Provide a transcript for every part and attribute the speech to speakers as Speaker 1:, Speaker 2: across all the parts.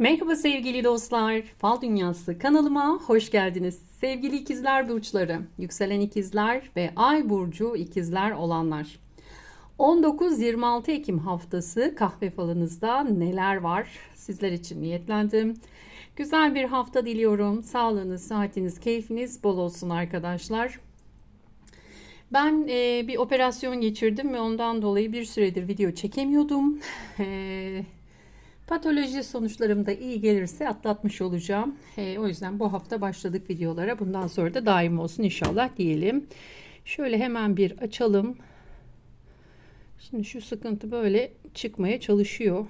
Speaker 1: Merhaba sevgili dostlar. Fal Dünyası kanalıma hoş geldiniz. Sevgili ikizler burçları, yükselen ikizler ve ay burcu ikizler olanlar. 19-26 Ekim haftası kahve falınızda neler var? Sizler için niyetlendim. Güzel bir hafta diliyorum. Sağlığınız, saatiniz, keyfiniz bol olsun arkadaşlar. Ben e, bir operasyon geçirdim ve ondan dolayı bir süredir video çekemiyordum. E, patoloji sonuçlarım da iyi gelirse atlatmış olacağım. E, o yüzden bu hafta başladık videolara. Bundan sonra da daim olsun inşallah diyelim. Şöyle hemen bir açalım. Şimdi şu sıkıntı böyle çıkmaya çalışıyor.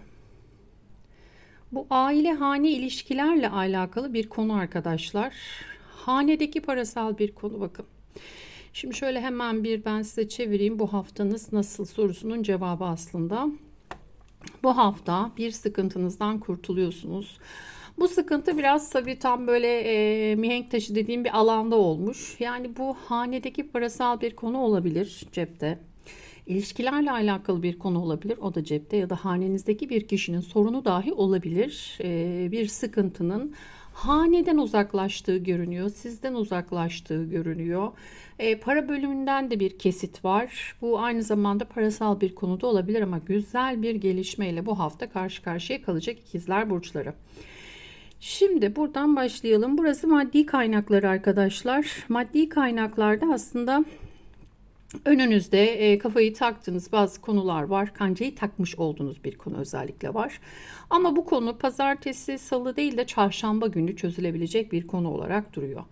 Speaker 1: Bu aile hane ilişkilerle alakalı bir konu arkadaşlar. Hanedeki parasal bir konu bakın. Şimdi şöyle hemen bir ben size çevireyim. Bu haftanız nasıl sorusunun cevabı aslında. Bu hafta bir sıkıntınızdan kurtuluyorsunuz. Bu sıkıntı biraz tabii tam böyle e, mihenk taşı dediğim bir alanda olmuş. Yani bu hanedeki parasal bir konu olabilir cepte. İlişkilerle alakalı bir konu olabilir. O da cepte ya da hanenizdeki bir kişinin sorunu dahi olabilir. E, bir sıkıntının haneden uzaklaştığı görünüyor, sizden uzaklaştığı görünüyor. E, para bölümünden de bir kesit var. Bu aynı zamanda parasal bir konuda olabilir ama güzel bir gelişmeyle bu hafta karşı karşıya kalacak ikizler burçları. Şimdi buradan başlayalım. Burası maddi kaynakları arkadaşlar. Maddi kaynaklarda aslında Önünüzde e, kafayı taktığınız bazı konular var. Kancayı takmış olduğunuz bir konu özellikle var. Ama bu konu pazartesi, salı değil de çarşamba günü çözülebilecek bir konu olarak duruyor.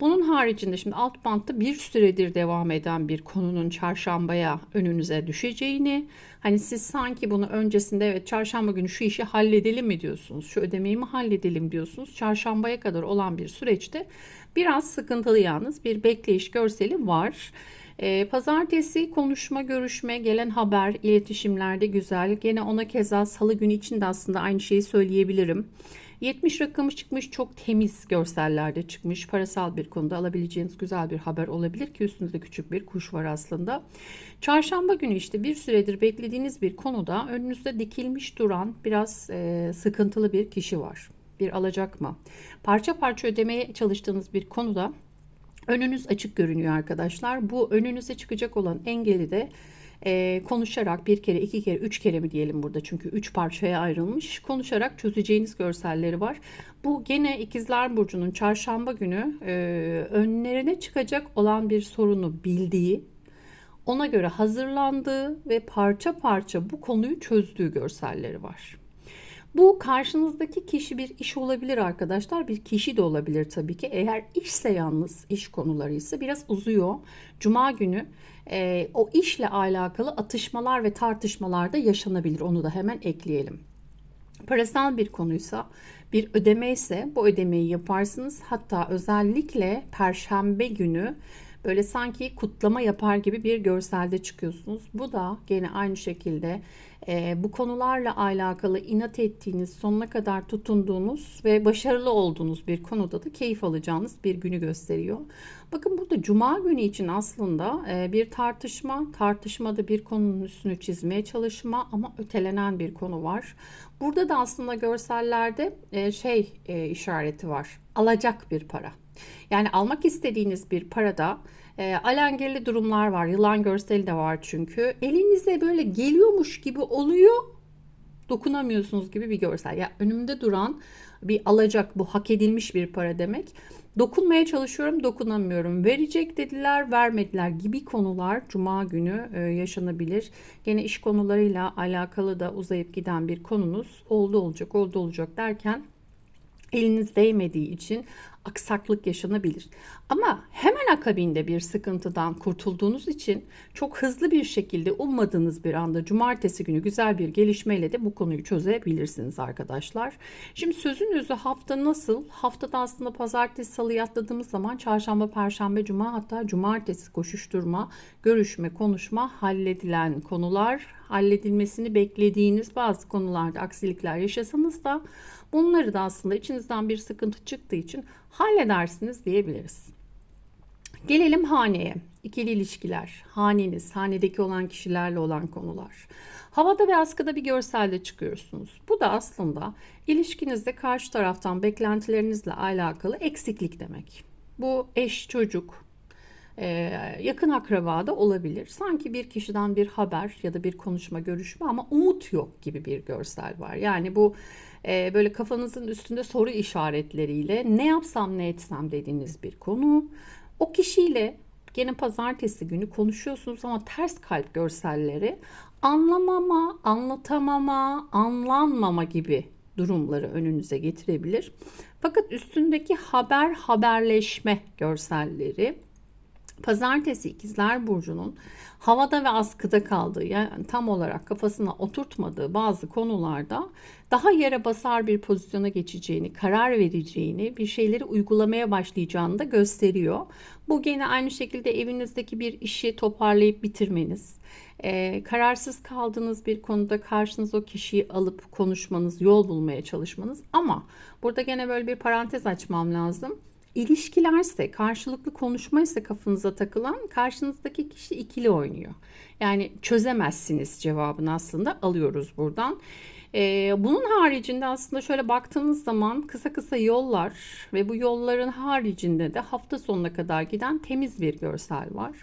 Speaker 1: Bunun haricinde şimdi alt bantta bir süredir devam eden bir konunun çarşambaya önünüze düşeceğini, hani siz sanki bunu öncesinde evet çarşamba günü şu işi halledelim mi diyorsunuz, şu ödemeyi mi halledelim diyorsunuz. Çarşambaya kadar olan bir süreçte biraz sıkıntılı yalnız bir bekleyiş görseli var. E, pazartesi konuşma, görüşme, gelen haber, iletişimlerde güzel. Gene ona keza salı günü için de aslında aynı şeyi söyleyebilirim. 70 rakamı çıkmış çok temiz görsellerde çıkmış. Parasal bir konuda alabileceğiniz güzel bir haber olabilir ki üstünde küçük bir kuş var aslında. Çarşamba günü işte bir süredir beklediğiniz bir konuda önünüzde dikilmiş duran biraz e, sıkıntılı bir kişi var. Bir alacak mı? Parça parça ödemeye çalıştığınız bir konuda Önünüz açık görünüyor arkadaşlar. Bu önünüze çıkacak olan engeli de e, konuşarak bir kere, iki kere, üç kere mi diyelim burada çünkü üç parçaya ayrılmış. Konuşarak çözeceğiniz görselleri var. Bu gene ikizler Burcu'nun çarşamba günü e, önlerine çıkacak olan bir sorunu bildiği, ona göre hazırlandığı ve parça parça bu konuyu çözdüğü görselleri var. Bu karşınızdaki kişi bir iş olabilir arkadaşlar. Bir kişi de olabilir tabii ki. Eğer işse yalnız iş konuları ise biraz uzuyor. Cuma günü e, o işle alakalı atışmalar ve tartışmalar da yaşanabilir. Onu da hemen ekleyelim. Parasal bir konuysa bir ödeme ise bu ödemeyi yaparsınız. Hatta özellikle perşembe günü böyle sanki kutlama yapar gibi bir görselde çıkıyorsunuz. Bu da gene aynı şekilde e, bu konularla alakalı inat ettiğiniz, sonuna kadar tutunduğunuz ve başarılı olduğunuz bir konuda da keyif alacağınız bir günü gösteriyor. Bakın burada cuma günü için aslında e, bir tartışma, tartışmada bir konunun üstünü çizmeye çalışma ama ötelenen bir konu var. Burada da aslında görsellerde e, şey e, işareti var. Alacak bir para. Yani almak istediğiniz bir parada e, alengirli durumlar var. Yılan görseli de var çünkü. Elinize böyle geliyormuş gibi oluyor. Dokunamıyorsunuz gibi bir görsel. Ya önümde duran bir alacak bu hak edilmiş bir para demek. Dokunmaya çalışıyorum, dokunamıyorum. Verecek dediler, vermediler gibi konular cuma günü e, yaşanabilir. Gene iş konularıyla alakalı da uzayıp giden bir konunuz oldu olacak, oldu olacak derken eliniz değmediği için aksaklık yaşanabilir. Ama hemen akabinde bir sıkıntıdan kurtulduğunuz için çok hızlı bir şekilde ummadığınız bir anda cumartesi günü güzel bir gelişmeyle de bu konuyu çözebilirsiniz arkadaşlar. Şimdi sözün özü hafta nasıl? Haftada aslında pazartesi salı atladığımız zaman çarşamba, perşembe, cuma hatta cumartesi koşuşturma, görüşme, konuşma, halledilen konular, halledilmesini beklediğiniz bazı konularda aksilikler yaşasanız da Bunları da aslında içinizden bir sıkıntı çıktığı için halledersiniz diyebiliriz. Gelelim haneye. İkili ilişkiler, haneniz, hanedeki olan kişilerle olan konular. Havada ve askıda bir görselde çıkıyorsunuz. Bu da aslında ilişkinizde karşı taraftan beklentilerinizle alakalı eksiklik demek. Bu eş, çocuk, yakın akraba da olabilir. Sanki bir kişiden bir haber ya da bir konuşma, görüşme ama umut yok gibi bir görsel var. Yani bu e, böyle kafanızın üstünde soru işaretleriyle ne yapsam ne etsem dediğiniz bir konu. O kişiyle gene pazartesi günü konuşuyorsunuz ama ters kalp görselleri anlamama, anlatamama, anlanmama gibi durumları önünüze getirebilir. Fakat üstündeki haber haberleşme görselleri Pazartesi ikizler burcunun havada ve askıda kaldığı yani tam olarak kafasına oturtmadığı bazı konularda daha yere basar bir pozisyona geçeceğini, karar vereceğini, bir şeyleri uygulamaya başlayacağını da gösteriyor. Bu gene aynı şekilde evinizdeki bir işi toparlayıp bitirmeniz, e, kararsız kaldığınız bir konuda karşınıza o kişiyi alıp konuşmanız, yol bulmaya çalışmanız ama burada gene böyle bir parantez açmam lazım İlişkilerse, karşılıklı konuşma ise kafanıza takılan karşınızdaki kişi ikili oynuyor. Yani çözemezsiniz cevabını aslında alıyoruz buradan. Ee, bunun haricinde aslında şöyle baktığınız zaman kısa kısa yollar ve bu yolların haricinde de hafta sonuna kadar giden temiz bir görsel var.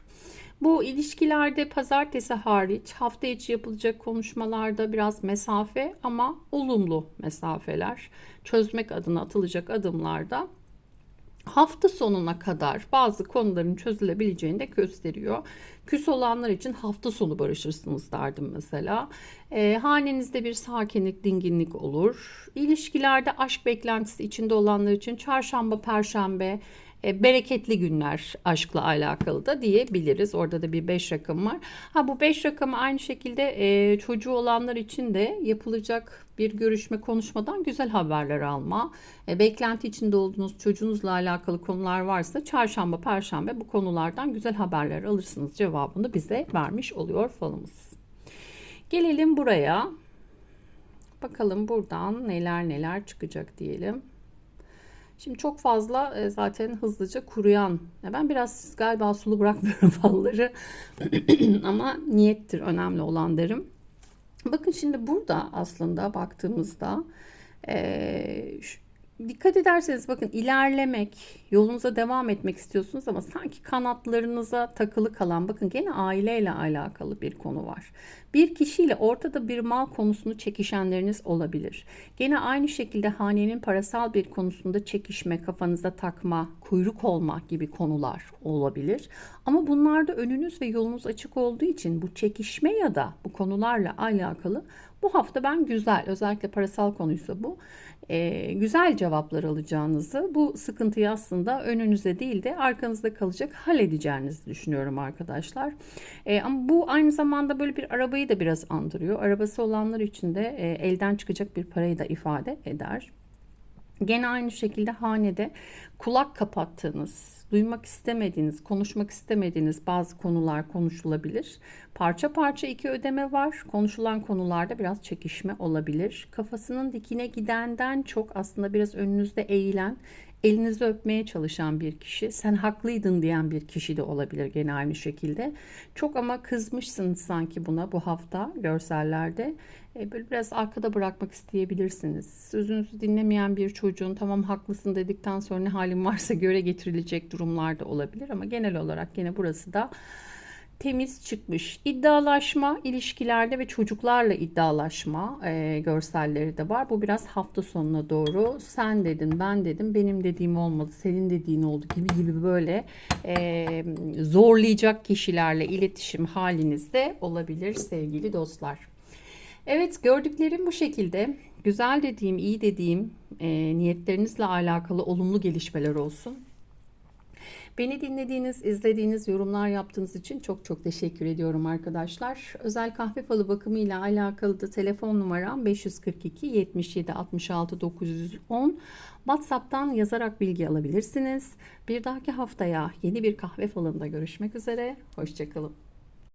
Speaker 1: Bu ilişkilerde pazartesi hariç hafta içi yapılacak konuşmalarda biraz mesafe ama olumlu mesafeler çözmek adına atılacak adımlarda hafta sonuna kadar bazı konuların çözülebileceğini de gösteriyor. Küs olanlar için hafta sonu barışırsınız derdim mesela. E, hanenizde bir sakinlik, dinginlik olur. İlişkilerde aşk beklentisi içinde olanlar için çarşamba, perşembe e, bereketli günler aşkla alakalı da diyebiliriz. Orada da bir 5 rakım var. Ha bu 5 rakamı aynı şekilde e, çocuğu olanlar için de yapılacak bir görüşme konuşmadan güzel haberler alma. E, beklenti içinde olduğunuz çocuğunuzla alakalı konular varsa çarşamba, perşembe bu konulardan güzel haberler alırsınız cevabını bize vermiş oluyor falımız. Gelelim buraya. Bakalım buradan neler neler çıkacak diyelim. Şimdi çok fazla e, zaten hızlıca kuruyan. Ben biraz galiba sulu bırakmıyorum falları. Ama niyettir önemli olan derim. Bakın şimdi burada aslında baktığımızda e, dikkat ederseniz bakın ilerlemek, yolunuza devam etmek istiyorsunuz ama sanki kanatlarınıza takılı kalan bakın gene aileyle alakalı bir konu var. Bir kişiyle ortada bir mal konusunu çekişenleriniz olabilir. Gene aynı şekilde hanenin parasal bir konusunda çekişme, kafanıza takma, kuyruk olma gibi konular olabilir. Ama bunlarda önünüz ve yolunuz açık olduğu için bu çekişme ya da bu konularla alakalı bu hafta ben güzel özellikle parasal konuysa bu e, güzel cevaplar alacağınızı bu sıkıntıyı aslında önünüze değil de arkanızda kalacak halledeceğinizi düşünüyorum arkadaşlar. E, ama bu aynı zamanda böyle bir arabayı da biraz andırıyor. Arabası olanlar için de e, elden çıkacak bir parayı da ifade eder. Gene aynı şekilde hanede kulak kapattığınız, duymak istemediğiniz, konuşmak istemediğiniz bazı konular konuşulabilir. Parça parça iki ödeme var. Konuşulan konularda biraz çekişme olabilir. Kafasının dikine gidenden çok aslında biraz önünüzde eğilen, elinizi öpmeye çalışan bir kişi, sen haklıydın diyen bir kişi de olabilir gene aynı şekilde. Çok ama kızmışsınız sanki buna bu hafta görsellerde. E, böyle biraz arkada bırakmak isteyebilirsiniz. Sözünüzü dinlemeyen bir çocuğun tamam haklısın dedikten sonra ne halin varsa göre getirilecek durumlar da olabilir ama genel olarak gene burası da temiz çıkmış. İddialaşma ilişkilerde ve çocuklarla iddialaşma e, görselleri de var. Bu biraz hafta sonuna doğru sen dedin ben dedim benim dediğim olmadı senin dediğin oldu gibi gibi böyle e, zorlayacak kişilerle iletişim halinizde olabilir sevgili dostlar. Evet gördüklerim bu şekilde. Güzel dediğim, iyi dediğim e, niyetlerinizle alakalı olumlu gelişmeler olsun. Beni dinlediğiniz, izlediğiniz, yorumlar yaptığınız için çok çok teşekkür ediyorum arkadaşlar. Özel kahve falı bakımı ile alakalı da telefon numaram 542 77 66 910. WhatsApp'tan yazarak bilgi alabilirsiniz. Bir dahaki haftaya yeni bir kahve falında görüşmek üzere. Hoşçakalın.